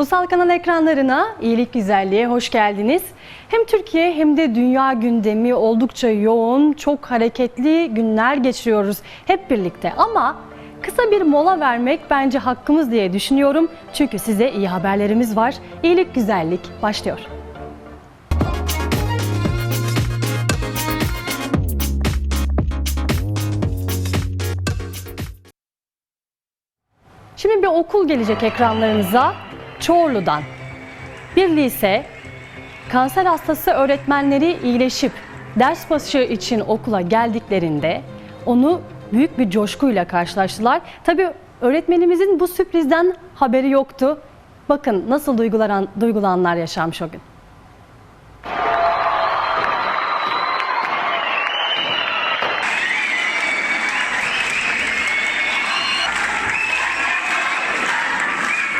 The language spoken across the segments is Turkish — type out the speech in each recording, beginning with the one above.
Ulusal kanal ekranlarına iyilik güzelliğe hoş geldiniz. Hem Türkiye hem de dünya gündemi oldukça yoğun, çok hareketli günler geçiriyoruz hep birlikte. Ama kısa bir mola vermek bence hakkımız diye düşünüyorum. Çünkü size iyi haberlerimiz var. İyilik güzellik başlıyor. Şimdi bir okul gelecek ekranlarınıza Çorlu'dan. Bir lise kanser hastası öğretmenleri iyileşip ders başı için okula geldiklerinde onu büyük bir coşkuyla karşılaştılar. Tabii öğretmenimizin bu sürprizden haberi yoktu. Bakın nasıl duygulan, duygulananlar yaşamış o gün.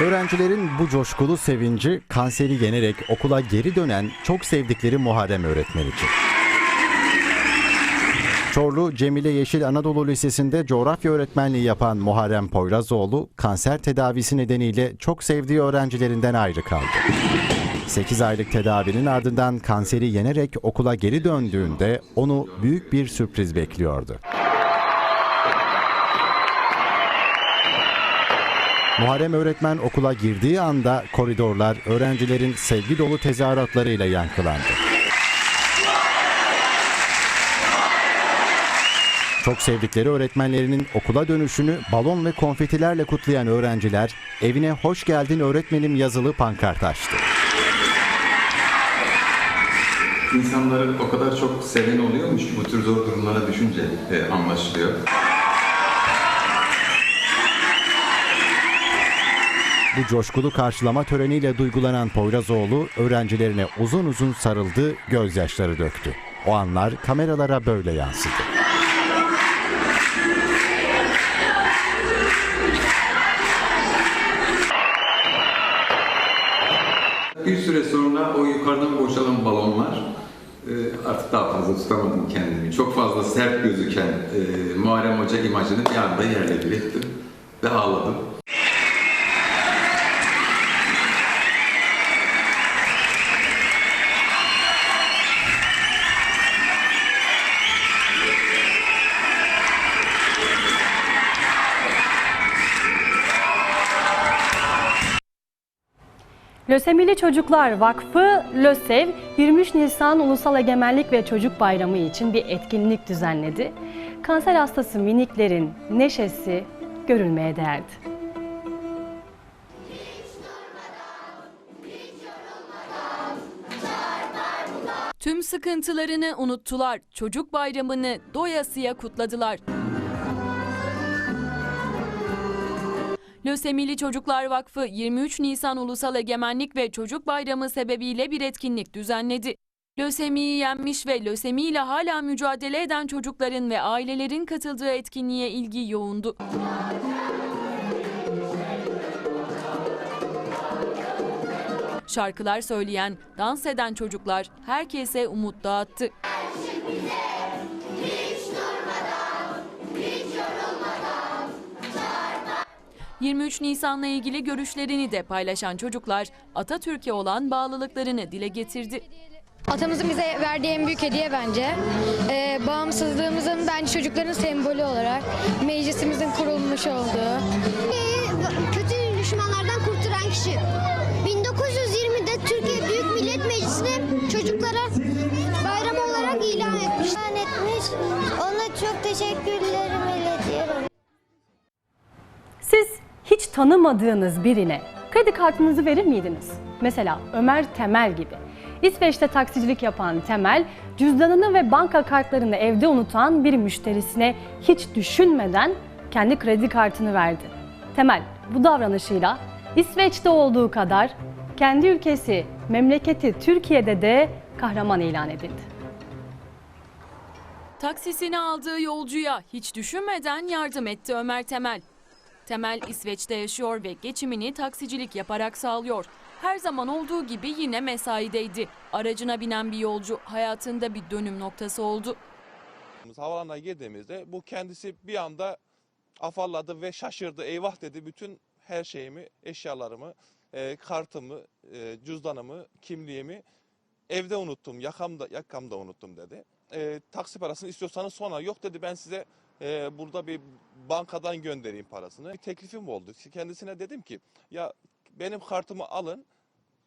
Öğrencilerin bu coşkulu sevinci kanseri yenerek okula geri dönen çok sevdikleri Muharrem öğretmen. Çorlu Cemile Yeşil Anadolu Lisesi'nde coğrafya öğretmenliği yapan Muharrem Poyrazoğlu kanser tedavisi nedeniyle çok sevdiği öğrencilerinden ayrı kaldı. 8 aylık tedavinin ardından kanseri yenerek okula geri döndüğünde onu büyük bir sürpriz bekliyordu. Muharrem öğretmen okula girdiği anda koridorlar öğrencilerin sevgi dolu tezahüratlarıyla yankılandı. Çok sevdikleri öğretmenlerinin okula dönüşünü balon ve konfetilerle kutlayan öğrenciler evine hoş geldin öğretmenim yazılı pankart açtı. İnsanları o kadar çok seven oluyormuş bu tür zor durumlara düşünce e, anlaşılıyor. Bu coşkulu karşılama töreniyle duygulanan Poyrazoğlu öğrencilerine uzun uzun sarıldı, gözyaşları döktü. O anlar kameralara böyle yansıdı. Bir süre sonra o yukarıdan boşalan balonlar e, artık daha fazla tutamadım kendimi. Çok fazla sert gözüken e, Muharrem Hoca imajını bir anda yerle bir ettim ve ağladım. Lösemili Çocuklar Vakfı LÖSEV 23 Nisan Ulusal Egemenlik ve Çocuk Bayramı için bir etkinlik düzenledi. Kanser hastası miniklerin neşesi görülmeye değerdi. Tüm sıkıntılarını unuttular. Çocuk bayramını doyasıya kutladılar. Lösemili Çocuklar Vakfı 23 Nisan Ulusal Egemenlik ve Çocuk Bayramı sebebiyle bir etkinlik düzenledi. Lösemiyi yenmiş ve lösemiyle hala mücadele eden çocukların ve ailelerin katıldığı etkinliğe ilgi yoğundu. Şarkılar söyleyen, dans eden çocuklar herkese umut dağıttı. 23 Nisan'la ilgili görüşlerini de paylaşan çocuklar Atatürk'e olan bağlılıklarını dile getirdi. Atamızın bize verdiği en büyük hediye bence. Ee, bağımsızlığımızın bence çocukların sembolü olarak meclisimizin kurulmuş olduğu. kötü düşmanlardan kurtaran kişi. Tanımadığınız birine kredi kartınızı verir miydiniz? Mesela Ömer Temel gibi. İsveç'te taksicilik yapan Temel, cüzdanını ve banka kartlarını evde unutan bir müşterisine hiç düşünmeden kendi kredi kartını verdi. Temel bu davranışıyla İsveç'te olduğu kadar kendi ülkesi, memleketi Türkiye'de de kahraman ilan edildi. Taksisini aldığı yolcuya hiç düşünmeden yardım etti Ömer Temel. Temel İsveç'te yaşıyor ve geçimini taksicilik yaparak sağlıyor. Her zaman olduğu gibi yine mesaideydi. Aracına binen bir yolcu hayatında bir dönüm noktası oldu. Havalanına girdiğimizde bu kendisi bir anda afalladı ve şaşırdı. Eyvah dedi bütün her şeyimi, eşyalarımı e, kartımı, e, cüzdanımı, kimliğimi evde unuttum, yakamda, yakamda unuttum dedi. E, taksi parasını istiyorsanız sonra yok dedi ben size e, burada bir bankadan göndereyim parasını. Bir teklifim oldu. Kendisine dedim ki ya benim kartımı alın,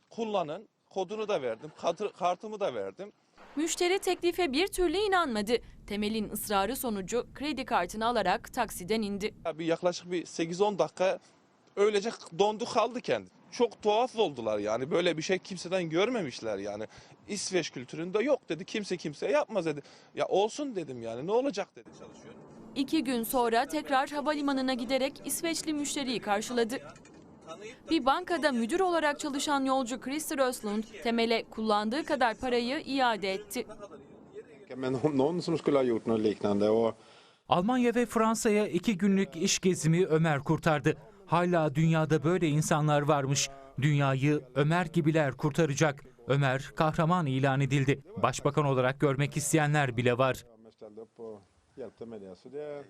kullanın, kodunu da verdim, kartı- kartımı da verdim. Müşteri teklife bir türlü inanmadı. Temel'in ısrarı sonucu kredi kartını alarak taksiden indi. Ya Bir yaklaşık bir 8-10 dakika öylece dondu kaldı kendi. Çok tuhaf oldular yani böyle bir şey kimseden görmemişler yani. İsveç kültüründe yok dedi kimse kimseye yapmaz dedi. Ya olsun dedim yani ne olacak dedi çalışıyor. İki gün sonra tekrar havalimanına giderek İsveçli müşteriyi karşıladı. Bir bankada müdür olarak çalışan yolcu Christer Östlund, Temel'e kullandığı kadar parayı iade etti. Almanya ve Fransa'ya iki günlük iş gezimi Ömer kurtardı. Hala dünyada böyle insanlar varmış. Dünyayı Ömer gibiler kurtaracak. Ömer kahraman ilan edildi. Başbakan olarak görmek isteyenler bile var. Jag ställde upp och hjälpte med det. Så det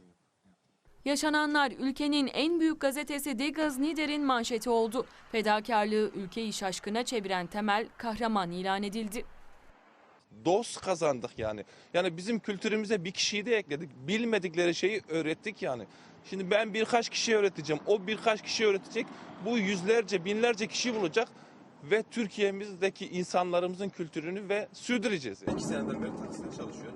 Yaşananlar ülkenin en büyük gazetesi Die Gaznider'in manşeti oldu. Fedakarlığı ülkeyi şaşkına çeviren Temel kahraman ilan edildi. Dost kazandık yani. Yani bizim kültürümüze bir kişiyi de ekledik. Bilmedikleri şeyi öğrettik yani. Şimdi ben birkaç kişiye öğreteceğim. O birkaç kişi öğretecek. Bu yüzlerce, binlerce kişi bulacak. Ve Türkiye'mizdeki insanlarımızın kültürünü ve sürdüreceğiz. İki seneden beri takside çalışıyorum.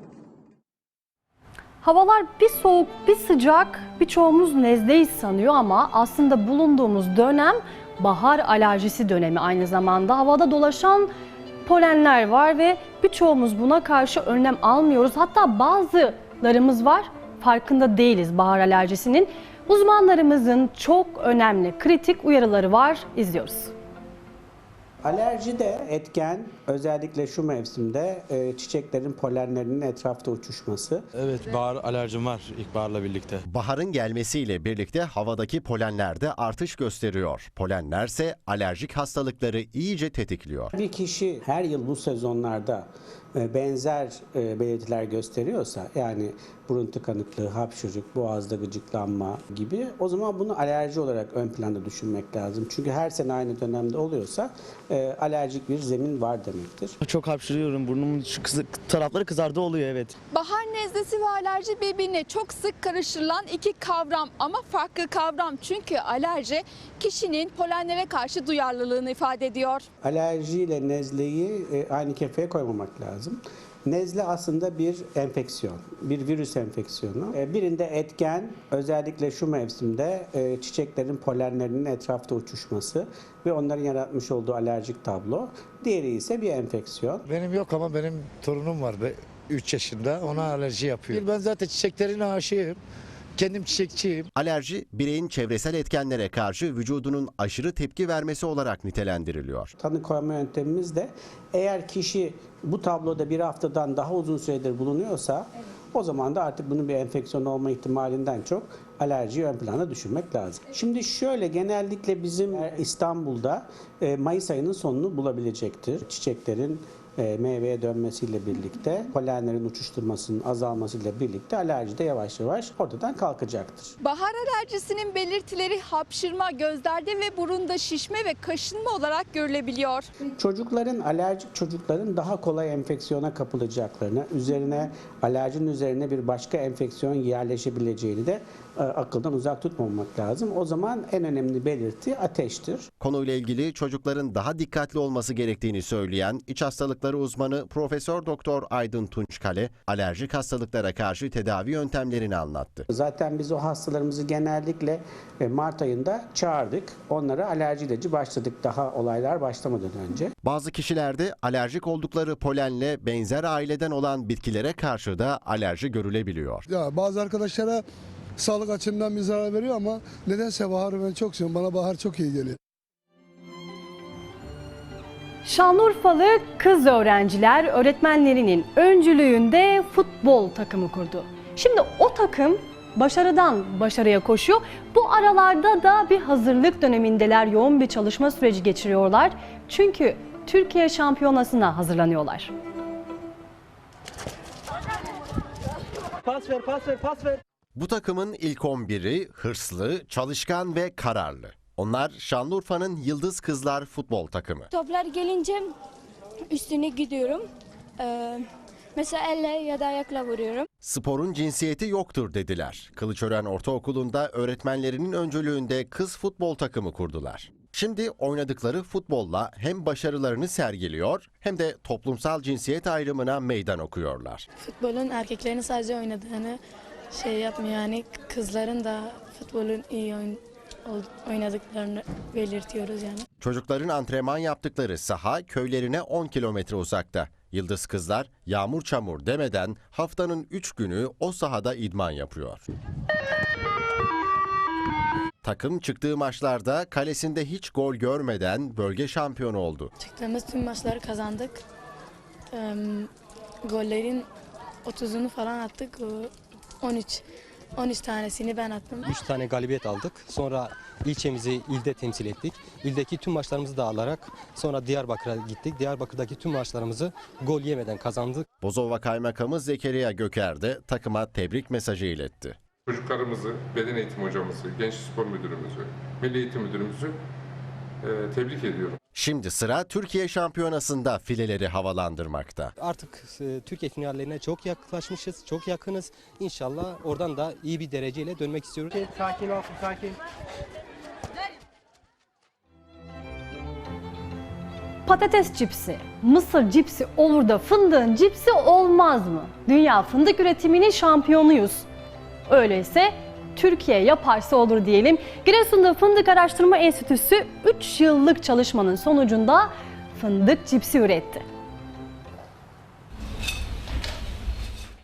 Havalar bir soğuk bir sıcak birçoğumuz nezleyiz sanıyor ama aslında bulunduğumuz dönem bahar alerjisi dönemi aynı zamanda. Havada dolaşan polenler var ve birçoğumuz buna karşı önlem almıyoruz. Hatta bazılarımız var farkında değiliz bahar alerjisinin. Uzmanlarımızın çok önemli kritik uyarıları var izliyoruz. Alerji de etken özellikle şu mevsimde e, çiçeklerin polenlerinin etrafta uçuşması. Evet bahar alerjim var ilkbaharla birlikte. Baharın gelmesiyle birlikte havadaki polenlerde artış gösteriyor. Polenlerse alerjik hastalıkları iyice tetikliyor. Bir kişi her yıl bu sezonlarda e, benzer e, belirtiler gösteriyorsa yani burun tıkanıklığı, hapşırık, boğazda gıcıklanma gibi o zaman bunu alerji olarak ön planda düşünmek lazım. Çünkü her sene aynı dönemde oluyorsa e, alerjik bir zemin var demektir. Çok hapşırıyorum burnumun şu kızı, tarafları kızardı oluyor evet. Bahar nezlesi ve alerji birbirine çok sık karıştırılan iki kavram ama farklı kavram. Çünkü alerji kişinin polenlere karşı duyarlılığını ifade ediyor. Alerji ile nezleyi e, aynı kefeye koymamak lazım. Nezle aslında bir enfeksiyon, bir virüs enfeksiyonu. E, Birinde etken, özellikle şu mevsimde e, çiçeklerin polenlerinin etrafta uçuşması ve onların yaratmış olduğu alerjik tablo. Diğeri ise bir enfeksiyon. Benim yok ama benim torunum var 3 yaşında ona alerji yapıyor. Ben zaten çiçeklerin aşığım. Kendim çiçekçiyim. Alerji bireyin çevresel etkenlere karşı vücudunun aşırı tepki vermesi olarak nitelendiriliyor. Tanı koyma yöntemimiz de eğer kişi bu tabloda bir haftadan daha uzun süredir bulunuyorsa o zaman da artık bunun bir enfeksiyon olma ihtimalinden çok alerjiyi ön plana düşürmek lazım. Şimdi şöyle genellikle bizim İstanbul'da e, Mayıs ayının sonunu bulabilecektir. Çiçeklerin meyveye dönmesiyle birlikte polenlerin uçuşturmasının azalmasıyla birlikte alerji de yavaş yavaş ortadan kalkacaktır. Bahar alerjisinin belirtileri hapşırma, gözlerde ve burunda şişme ve kaşınma olarak görülebiliyor. Çocukların, alerjik çocukların daha kolay enfeksiyona kapılacaklarını, üzerine alerjinin üzerine bir başka enfeksiyon yerleşebileceğini de e, akıldan uzak tutmamak lazım. O zaman en önemli belirti ateştir. Konuyla ilgili çocukların daha dikkatli olması gerektiğini söyleyen iç hastalıkları uzmanı Profesör Doktor Aydın Tunçkale alerjik hastalıklara karşı tedavi yöntemlerini anlattı. Zaten biz o hastalarımızı genellikle e, Mart ayında çağırdık. Onlara alerji ilacı başladık daha olaylar başlamadan önce. Bazı kişilerde alerjik oldukları polenle benzer aileden olan bitkilere karşı da alerji görülebiliyor. Ya bazı arkadaşlara sağlık açımdan bir zarar veriyor ama nedense baharı ben çok seviyorum. Bana bahar çok iyi geliyor. Şanlıurfalı kız öğrenciler öğretmenlerinin öncülüğünde futbol takımı kurdu. Şimdi o takım başarıdan başarıya koşuyor. Bu aralarda da bir hazırlık dönemindeler. Yoğun bir çalışma süreci geçiriyorlar. Çünkü Türkiye şampiyonasına hazırlanıyorlar. Pas ver pas ver pas ver. Bu takımın ilk 11'i hırslı, çalışkan ve kararlı. Onlar Şanlıurfa'nın Yıldız Kızlar futbol takımı. Toplar gelince üstüne gidiyorum. Ee, mesela elle ya da ayakla vuruyorum. Sporun cinsiyeti yoktur dediler. Kılıçören Ortaokulu'nda öğretmenlerinin öncülüğünde kız futbol takımı kurdular. Şimdi oynadıkları futbolla hem başarılarını sergiliyor hem de toplumsal cinsiyet ayrımına meydan okuyorlar. Futbolun erkeklerin sadece oynadığını şey yapmıyor yani kızların da futbolun iyi oynadıklarını belirtiyoruz yani. Çocukların antrenman yaptıkları saha köylerine 10 kilometre uzakta. Yıldız kızlar yağmur çamur demeden haftanın 3 günü o sahada idman yapıyor. Takım çıktığı maçlarda kalesinde hiç gol görmeden bölge şampiyonu oldu. Çıktığımız tüm maçları kazandık. Ee, gollerin 30'unu falan attık. O 13 13 tanesini ben attım. 3 tane galibiyet aldık. Sonra ilçemizi ilde temsil ettik. İldeki tüm maçlarımızı da alarak sonra Diyarbakır'a gittik. Diyarbakır'daki tüm maçlarımızı gol yemeden kazandık. Bozova Kaymakamı Zekeriya Göker de takıma tebrik mesajı iletti. Çocuklarımızı, beden eğitim hocamızı, genç spor müdürümüzü, milli eğitim müdürümüzü e, tebrik ediyorum. Şimdi sıra Türkiye Şampiyonası'nda fileleri havalandırmakta. Artık e, Türkiye finallerine çok yaklaşmışız, çok yakınız. İnşallah oradan da iyi bir dereceyle dönmek istiyoruz. Sakin olsun sakin. Patates cipsi, mısır cipsi olur da fındığın cipsi olmaz mı? Dünya fındık üretiminin şampiyonuyuz. Öyleyse Türkiye yaparsa olur diyelim. Giresun'da Fındık Araştırma Enstitüsü 3 yıllık çalışmanın sonucunda fındık cipsi üretti.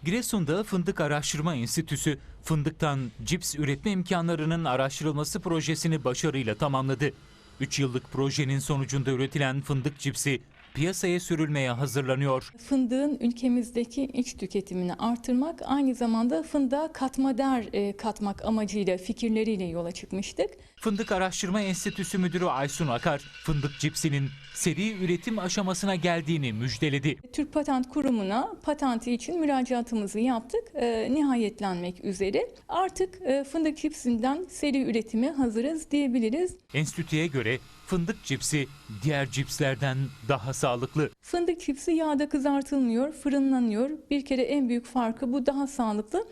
Giresun'da Fındık Araştırma Enstitüsü fındıktan cips üretme imkanlarının araştırılması projesini başarıyla tamamladı. 3 yıllık projenin sonucunda üretilen fındık cipsi piyasaya sürülmeye hazırlanıyor. Fındığın ülkemizdeki iç tüketimini artırmak aynı zamanda fındığa katma değer e, katmak amacıyla fikirleriyle yola çıkmıştık. Fındık Araştırma Enstitüsü Müdürü Aysun Akar, fındık cipsinin seri üretim aşamasına geldiğini müjdeledi. Türk Patent Kurumu'na patenti için müracaatımızı yaptık. E, nihayetlenmek üzere. Artık e, fındık cipsinden seri üretime hazırız diyebiliriz. Enstitüye göre fındık cipsi diğer cipslerden daha sağlıklı. Fındık cipsi yağda kızartılmıyor, fırınlanıyor. Bir kere en büyük farkı bu daha sağlıklı.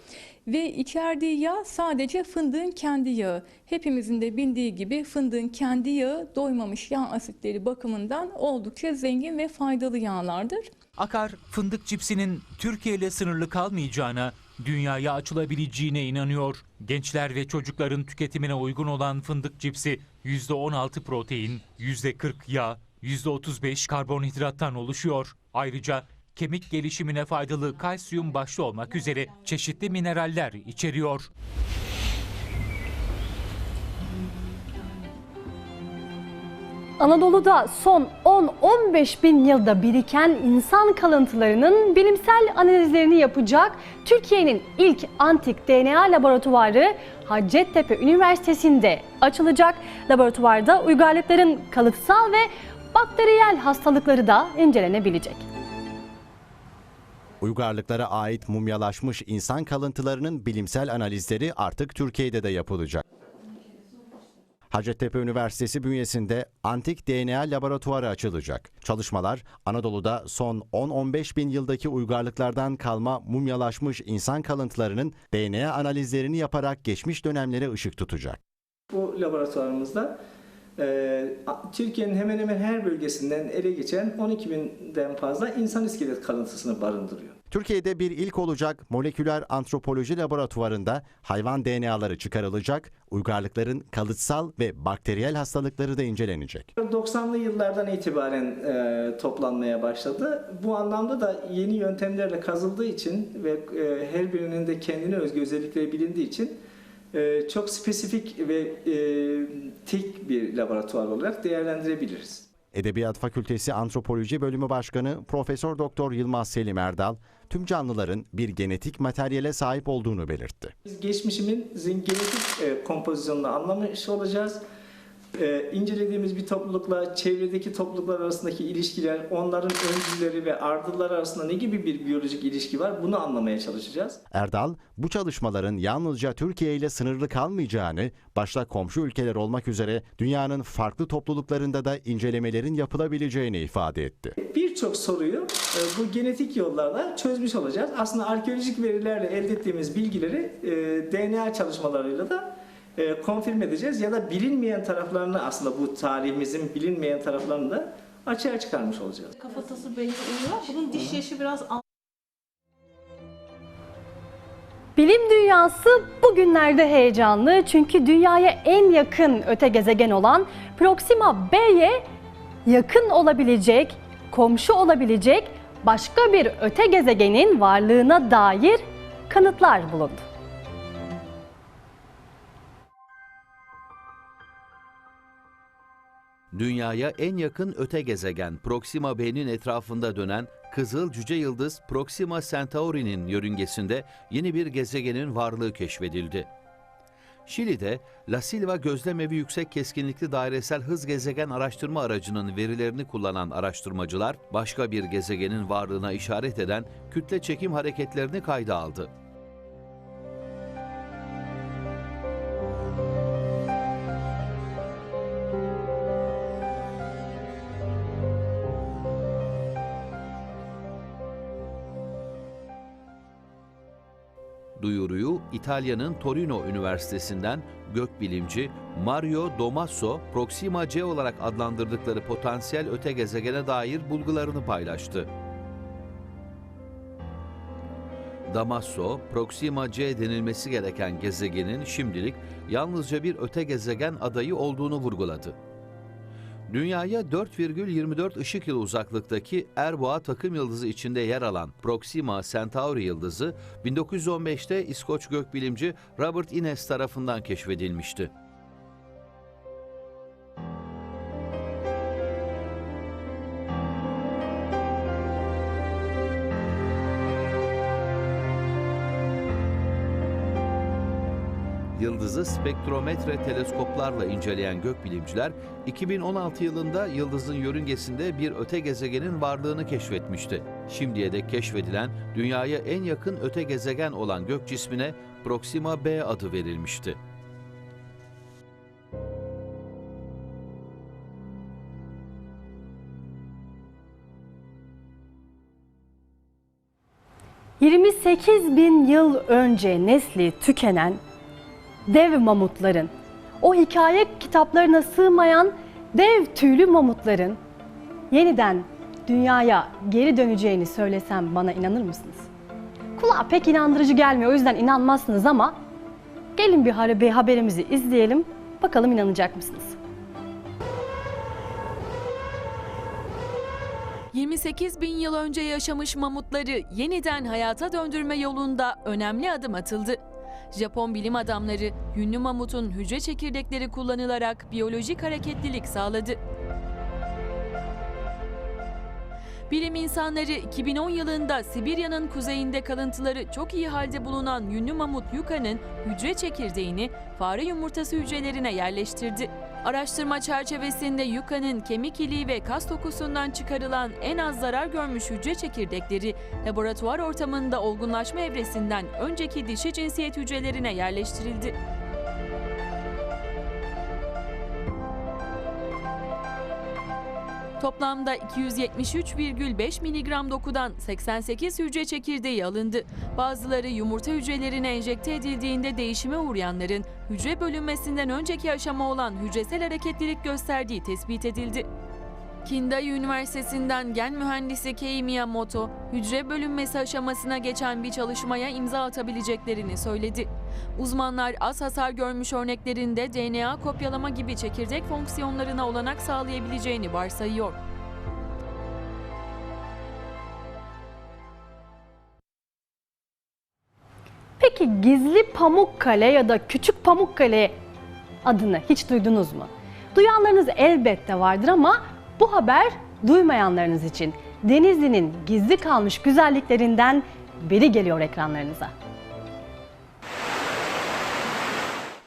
Ve içerdiği yağ sadece fındığın kendi yağı. Hepimizin de bildiği gibi fındığın kendi yağı doymamış yağ asitleri bakımından oldukça zengin ve faydalı yağlardır. Akar, fındık cipsinin Türkiye ile sınırlı kalmayacağına, dünyaya açılabileceğine inanıyor. Gençler ve çocukların tüketimine uygun olan fındık cipsi %16 protein, %40 yağ, %35 karbonhidrattan oluşuyor. Ayrıca kemik gelişimine faydalı kalsiyum başta olmak üzere çeşitli mineraller içeriyor. Anadolu'da son 10-15 bin yılda biriken insan kalıntılarının bilimsel analizlerini yapacak Türkiye'nin ilk antik DNA laboratuvarı Hacettepe Üniversitesi'nde açılacak. Laboratuvarda uygarlıkların kalıtsal ve bakteriyel hastalıkları da incelenebilecek. Uygarlıklara ait mumyalaşmış insan kalıntılarının bilimsel analizleri artık Türkiye'de de yapılacak. Hacettepe Üniversitesi bünyesinde antik DNA laboratuvarı açılacak. Çalışmalar Anadolu'da son 10-15 bin yıldaki uygarlıklardan kalma mumyalaşmış insan kalıntılarının DNA analizlerini yaparak geçmiş dönemlere ışık tutacak. Bu laboratuvarımızda e, Türkiye'nin hemen hemen her bölgesinden ele geçen 12 binden fazla insan iskelet kalıntısını barındırıyor. Türkiye'de bir ilk olacak moleküler antropoloji laboratuvarında hayvan DNA'ları çıkarılacak, uygarlıkların kalıtsal ve bakteriyel hastalıkları da incelenecek. 90'lı yıllardan itibaren e, toplanmaya başladı. Bu anlamda da yeni yöntemlerle kazıldığı için ve e, her birinin de kendine özgü özellikleri bilindiği için e, çok spesifik ve e, tek bir laboratuvar olarak değerlendirebiliriz. Edebiyat Fakültesi Antropoloji Bölümü Başkanı Profesör Doktor Yılmaz Selim Erdal, tüm canlıların bir genetik materyale sahip olduğunu belirtti. Biz geçmişimizin genetik e, kompozisyonunu anlamış olacağız. Ee, incelediğimiz bir toplulukla çevredeki topluluklar arasındaki ilişkiler, onların öncüleri ve ardılları arasında ne gibi bir biyolojik ilişki var bunu anlamaya çalışacağız. Erdal, bu çalışmaların yalnızca Türkiye ile sınırlı kalmayacağını, başta komşu ülkeler olmak üzere dünyanın farklı topluluklarında da incelemelerin yapılabileceğini ifade etti. Birçok soruyu e, bu genetik yollarla çözmüş olacağız. Aslında arkeolojik verilerle elde ettiğimiz bilgileri e, DNA çalışmalarıyla da e, konfirm edeceğiz ya da bilinmeyen taraflarını aslında bu tarihimizin bilinmeyen taraflarını da açığa çıkarmış olacağız. Kafatası belli oluyor. Bunun diş yaşı biraz Bilim dünyası bugünlerde heyecanlı çünkü dünyaya en yakın öte gezegen olan Proxima B'ye yakın olabilecek, komşu olabilecek başka bir öte gezegenin varlığına dair kanıtlar bulundu. Dünyaya en yakın öte gezegen Proxima B'nin etrafında dönen Kızıl Cüce Yıldız Proxima Centauri'nin yörüngesinde yeni bir gezegenin varlığı keşfedildi. Şili'de La Silva Gözlemevi Yüksek Keskinlikli Dairesel Hız Gezegen Araştırma Aracı'nın verilerini kullanan araştırmacılar başka bir gezegenin varlığına işaret eden kütle çekim hareketlerini kayda aldı. İtalya'nın Torino Üniversitesi'nden gökbilimci Mario Domasso, Proxima C olarak adlandırdıkları potansiyel öte gezegene dair bulgularını paylaştı. Damasso, Proxima C denilmesi gereken gezegenin şimdilik yalnızca bir öte gezegen adayı olduğunu vurguladı. Dünyaya 4,24 ışık yılı uzaklıktaki Erboğa takım yıldızı içinde yer alan Proxima Centauri yıldızı 1915'te İskoç gökbilimci Robert Innes tarafından keşfedilmişti. Yıldızı spektrometre teleskoplarla inceleyen gökbilimciler 2016 yılında yıldızın yörüngesinde bir öte gezegenin varlığını keşfetmişti. Şimdiye dek keşfedilen dünyaya en yakın öte gezegen olan gök cismine Proxima B adı verilmişti. ...28 bin yıl önce nesli tükenen dev mamutların, o hikaye kitaplarına sığmayan dev tüylü mamutların yeniden dünyaya geri döneceğini söylesem bana inanır mısınız? Kulağa pek inandırıcı gelmiyor o yüzden inanmazsınız ama gelin bir haberimizi izleyelim bakalım inanacak mısınız? 28 bin yıl önce yaşamış mamutları yeniden hayata döndürme yolunda önemli adım atıldı. Japon bilim adamları yünlü mamutun hücre çekirdekleri kullanılarak biyolojik hareketlilik sağladı. Bilim insanları 2010 yılında Sibirya'nın kuzeyinde kalıntıları çok iyi halde bulunan yünlü mamut yuka'nın hücre çekirdeğini fare yumurtası hücrelerine yerleştirdi. Araştırma çerçevesinde yuka'nın kemik iliği ve kas dokusundan çıkarılan en az zarar görmüş hücre çekirdekleri laboratuvar ortamında olgunlaşma evresinden önceki dişi cinsiyet hücrelerine yerleştirildi. Toplamda 273,5 mg dokudan 88 hücre çekirdeği alındı. Bazıları yumurta hücrelerine enjekte edildiğinde değişime uğrayanların hücre bölünmesinden önceki aşama olan hücresel hareketlilik gösterdiği tespit edildi. Kindai Üniversitesi'nden gen mühendisi Kei Miyamoto, hücre bölünmesi aşamasına geçen bir çalışmaya imza atabileceklerini söyledi. Uzmanlar az hasar görmüş örneklerinde DNA kopyalama gibi çekirdek fonksiyonlarına olanak sağlayabileceğini varsayıyor. Peki gizli Pamukkale ya da Küçük Pamukkale adını hiç duydunuz mu? Duyanlarınız elbette vardır ama bu haber duymayanlarınız için Denizli'nin gizli kalmış güzelliklerinden biri geliyor ekranlarınıza.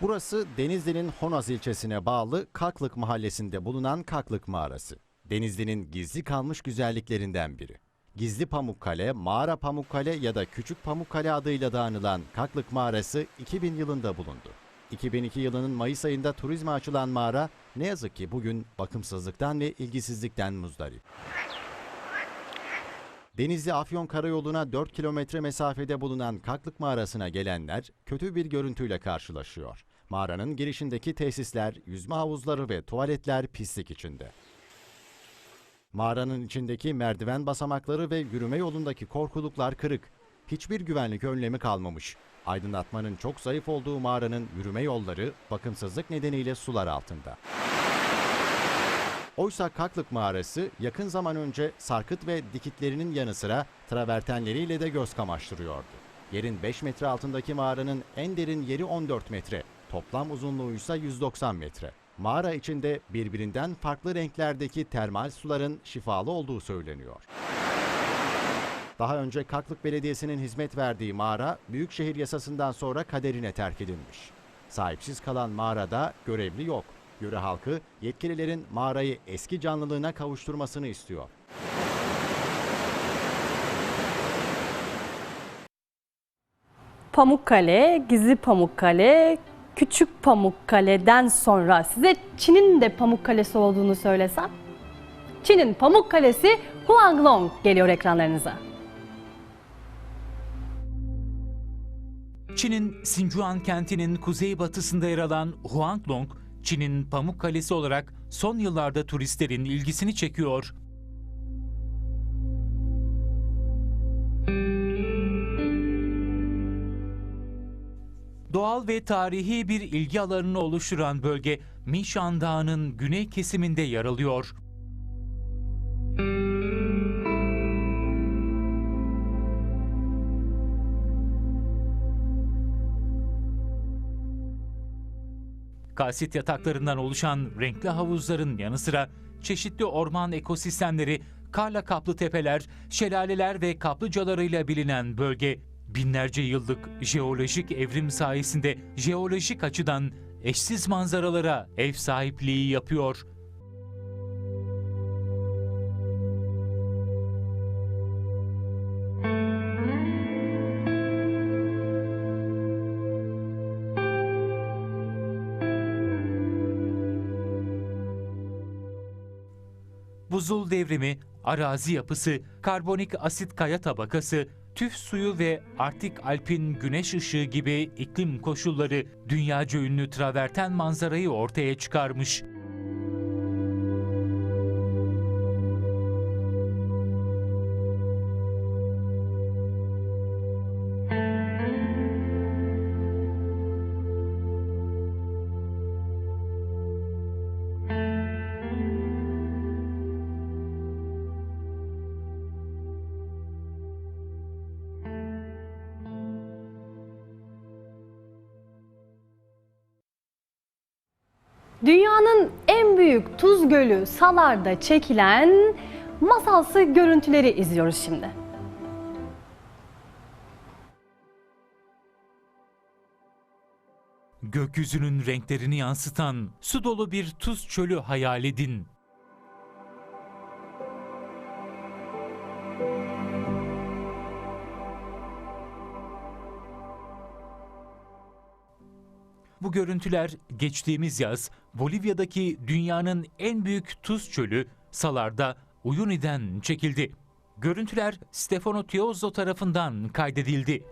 Burası Denizli'nin Honaz ilçesine bağlı Kaklık mahallesinde bulunan Kaklık Mağarası. Denizli'nin gizli kalmış güzelliklerinden biri. Gizli Pamukkale, Mağara Pamukkale ya da Küçük Pamukkale adıyla da anılan Kaklık Mağarası 2000 yılında bulundu. 2002 yılının Mayıs ayında turizme açılan mağara ne yazık ki bugün bakımsızlıktan ve ilgisizlikten muzdarip. Denizli Afyon Karayolu'na 4 kilometre mesafede bulunan Kaklık Mağarası'na gelenler kötü bir görüntüyle karşılaşıyor. Mağaranın girişindeki tesisler, yüzme havuzları ve tuvaletler pislik içinde. Mağaranın içindeki merdiven basamakları ve yürüme yolundaki korkuluklar kırık. Hiçbir güvenlik önlemi kalmamış. Aydınlatmanın çok zayıf olduğu mağaranın yürüme yolları bakımsızlık nedeniyle sular altında. Oysa Kaklık Mağarası yakın zaman önce sarkıt ve dikitlerinin yanı sıra travertenleriyle de göz kamaştırıyordu. Yerin 5 metre altındaki mağaranın en derin yeri 14 metre, toplam uzunluğu ise 190 metre. Mağara içinde birbirinden farklı renklerdeki termal suların şifalı olduğu söyleniyor. Daha önce Kaklık Belediyesi'nin hizmet verdiği mağara, Büyükşehir Yasası'ndan sonra kaderine terk edilmiş. Sahipsiz kalan mağarada görevli yok. Yöre halkı yetkililerin mağarayı eski canlılığına kavuşturmasını istiyor. Pamukkale, Gizli Pamukkale, Küçük Pamukkale'den sonra size Çin'in de Pamukkalesi olduğunu söylesem? Çin'in Pamukkalesi Huanglong geliyor ekranlarınıza. Çin'in Sichuan kentinin kuzeybatısında yer alan Huanglong, Çin'in Pamuk Kalesi olarak son yıllarda turistlerin ilgisini çekiyor. Doğal ve tarihi bir ilgi alanını oluşturan bölge Mişan Dağı'nın güney kesiminde yer alıyor. Kalsit yataklarından oluşan renkli havuzların yanı sıra çeşitli orman ekosistemleri, karla kaplı tepeler, şelaleler ve kaplıcalarıyla bilinen bölge binlerce yıllık jeolojik evrim sayesinde jeolojik açıdan eşsiz manzaralara ev sahipliği yapıyor. Buzul devrimi, arazi yapısı, karbonik asit kaya tabakası, tüf suyu ve Arktik Alp'in güneş ışığı gibi iklim koşulları dünyaca ünlü traverten manzarayı ortaya çıkarmış. Dünyanın en büyük tuz gölü Salar'da çekilen masalsı görüntüleri izliyoruz şimdi. Gökyüzünün renklerini yansıtan su dolu bir tuz çölü hayal edin. Bu görüntüler geçtiğimiz yaz Bolivya'daki dünyanın en büyük tuz çölü Salar'da Uyuni'den çekildi. Görüntüler Stefano Tiozzo tarafından kaydedildi.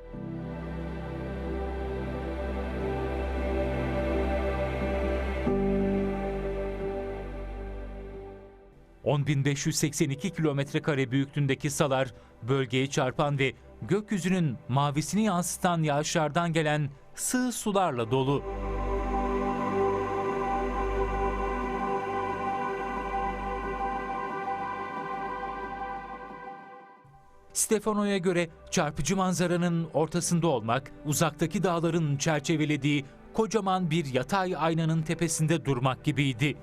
...10.582 kilometre kare büyüklüğündeki salar... ...bölgeye çarpan ve gökyüzünün mavisini yansıtan yağışlardan gelen sığ sularla dolu. Stefano'ya göre çarpıcı manzaranın ortasında olmak, uzaktaki dağların çerçevelediği kocaman bir yatay aynanın tepesinde durmak gibiydi.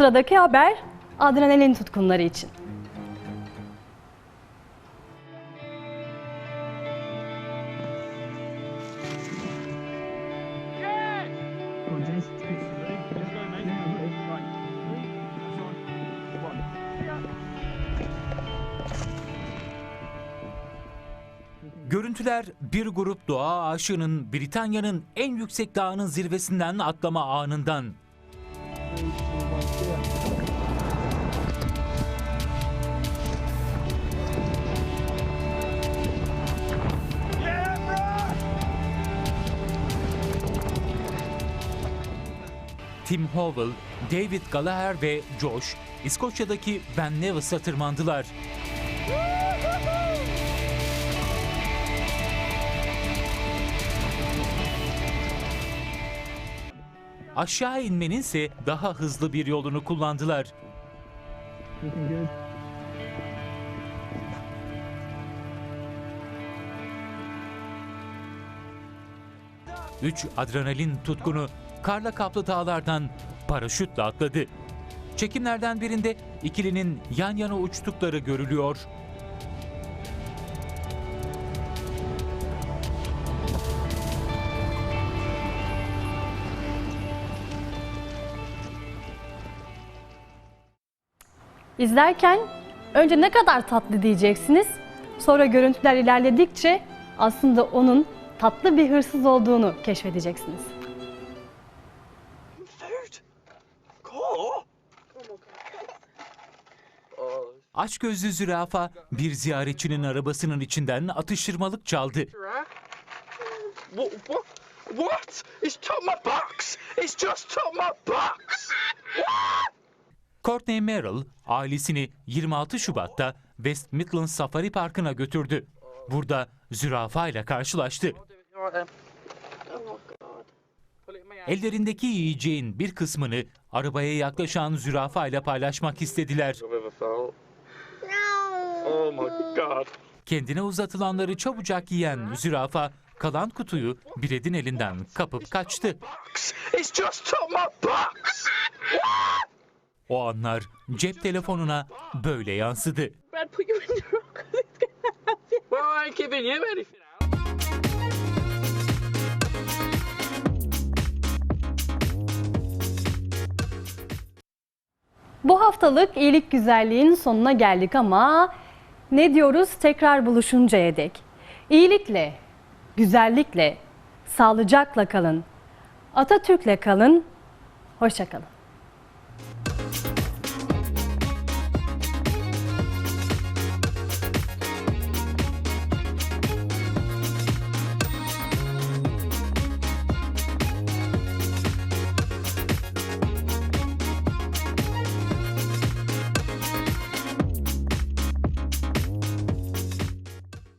Sıradaki haber adrenalin tutkunları için. Görüntüler bir grup doğa aşığının Britanya'nın en yüksek dağının zirvesinden atlama anından. Tim Howell, David Gallagher ve Josh, İskoçya'daki Ben Nevis'a tırmandılar. Aşağı inmenin ise daha hızlı bir yolunu kullandılar. Üç adrenalin tutkunu karla kaplı dağlardan paraşütle atladı. Çekimlerden birinde ikilinin yan yana uçtukları görülüyor. İzlerken önce ne kadar tatlı diyeceksiniz. Sonra görüntüler ilerledikçe aslında onun tatlı bir hırsız olduğunu keşfedeceksiniz. Açgözlü zürafa bir ziyaretçinin arabasının içinden atıştırmalık çaldı. What? It's took my box. It's just took my box. Courtney Merrill ailesini 26 Şubat'ta West Midlands Safari Parkı'na götürdü. Burada zürafa ile karşılaştı. Ellerindeki yiyeceğin bir kısmını arabaya yaklaşan zürafa ile paylaşmak istediler. Oh my god. Kendine uzatılanları çabucak yiyen zürafa kalan kutuyu Bred'in elinden kapıp kaçtı. It's just my box. O anlar cep telefonuna böyle yansıdı. Brad, put you in the rock. Well, I ain't giving you anything. Bu haftalık iyilik güzelliğin sonuna geldik ama ne diyoruz tekrar buluşuncaya dek. İyilikle, güzellikle, sağlıcakla kalın. Atatürk'le kalın. Hoşça kalın.